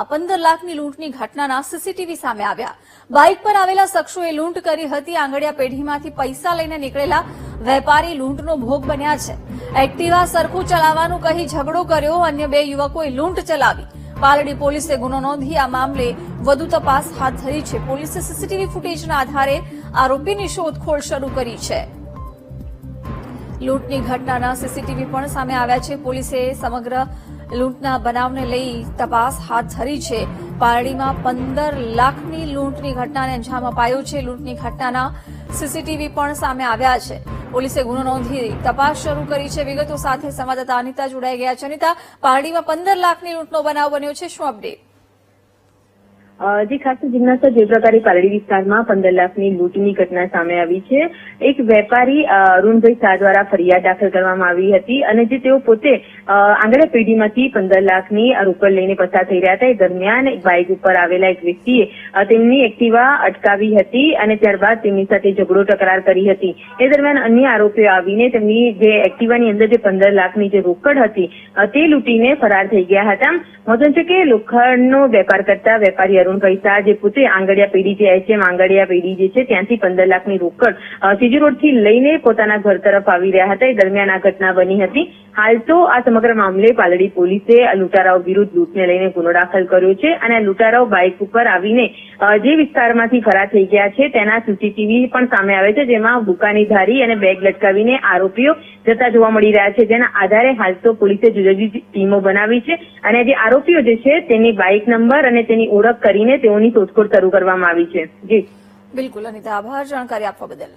પારડીમાં પંદર લાખની લૂંટની ઘટનાના સીસીટીવી સામે આવ્યા. બાઇક પર આવેલા શખ્સોએ લૂંટ કરી હતી. આંગડિયા પેઢીમાંથી પૈસા લઈને નીકળેલા વેપારી લૂંટનો ભોગ બન્યા છે. એક્ટિવા સરખું ચલાવવાનું કહી ઝઘડો કર્યો. અન્ય બે યુવકોએ લૂંટ ચલાવી. પાલડી પોલીસે ગુનો નોંધી આ મામલે વધુ તપાસ હાથ ધરી છે. પોલીસે સીસીટીવી ફૂટેજના આધારે આરોપીની શોધખોળ શરૂ કરી છે. લૂંટની ઘટનાના સીસીટીવી પણ સામે આવ્યા છે. પોલીસે સમગ્ર લૂંટના બનાવને લઈ તપાસ હાથ ધરી છે. પારડીમાં પંદર લાખની લૂંટની ઘટનાને અંજામ અપાયો છે. લૂંટની ઘટનાના સીસીટીવી પણ સામે આવ્યા છે. પોલીસે ગુનો નોંધી તપાસ શરૂ કરી છે. વિગતો સાથે સંવાદદાતા અનિતા જોડાઈ ગયા છે. અનિતા, પારડીમાં પંદર લાખની લૂંટનો બનાવ બન્યો છે. શું અપડેટ જે ખાસ જિજ્ઞાસા જે પ્રકારે પાલડી વિસ્તારમાં પંદર લાખની લૂંટની ઘટના સામે આવી છે. એક વેપારી અરુણભાઈ શાહ દ્વારા ફરિયાદ દાખલ કરવામાં આવી હતી અને જે તેઓ પોતે આંગળા પેઢીમાંથી પંદર લાખની રોકડ લઈને પસાર થઈ રહ્યા હતા. એ દરમિયાન બાઇક ઉપર આવેલા એક વ્યક્તિએ તેમની એક્ટિવા અટકાવી હતી અને ત્યારબાદ તેમની સાથે ઝઘડો તકરાર કરી હતી. એ દરમિયાન અન્ય આરોપીઓ આવીને તેમની જે એક્ટિવાની અંદર જે પંદર લાખની જે રોકડ હતી તે લૂંટીને ફરાર થઈ ગયા હતા. મહત્વનું છે કે લોખંડનો વેપાર કરતા વેપારી અરુણભાઈ શાહ જે પોતે આંગડિયા પેઢી જે એચએમ આંગડિયા પેઢી જે છે, ત્યાંથી પંદર લાખની રોકડ સીજી રોડથી લઈને પોતાના ઘર તરફ આવી રહ્યા હતા. એ દરમિયાન આ ઘટના બની હતી. હાલ તો આ સમગ્ર મામલે પાલડી પોલીસે લૂંટારાઓ વિરુદ્ધ લૂંટને લઈને ગુનો દાખલ કર્યો છે અને લૂંટારાઓ બાઇક ઉપર આવીને જે વિસ્તારમાંથી ફરાર થઈ ગયા છે, તેના સીસીટીવી પણ સામે આવે છે, જેમાં બુકાની ધારી અને બેગ લટકાવીને આરોપીઓ જતા જોવા મળી રહ્યા છે. જેના આધારે હાલ તો પોલીસે જુદી જુદી ટીમો બનાવી છે અને જે આરોપીઓ જે છે તેની બાઇક નંબર અને તેની ઓળખ કરીને તેઓની શોધખોળ શરૂ કરવામાં આવી છે. જી. બિલકુલ, અનિતા, આભાર. જાણકારી આપવા બદલ.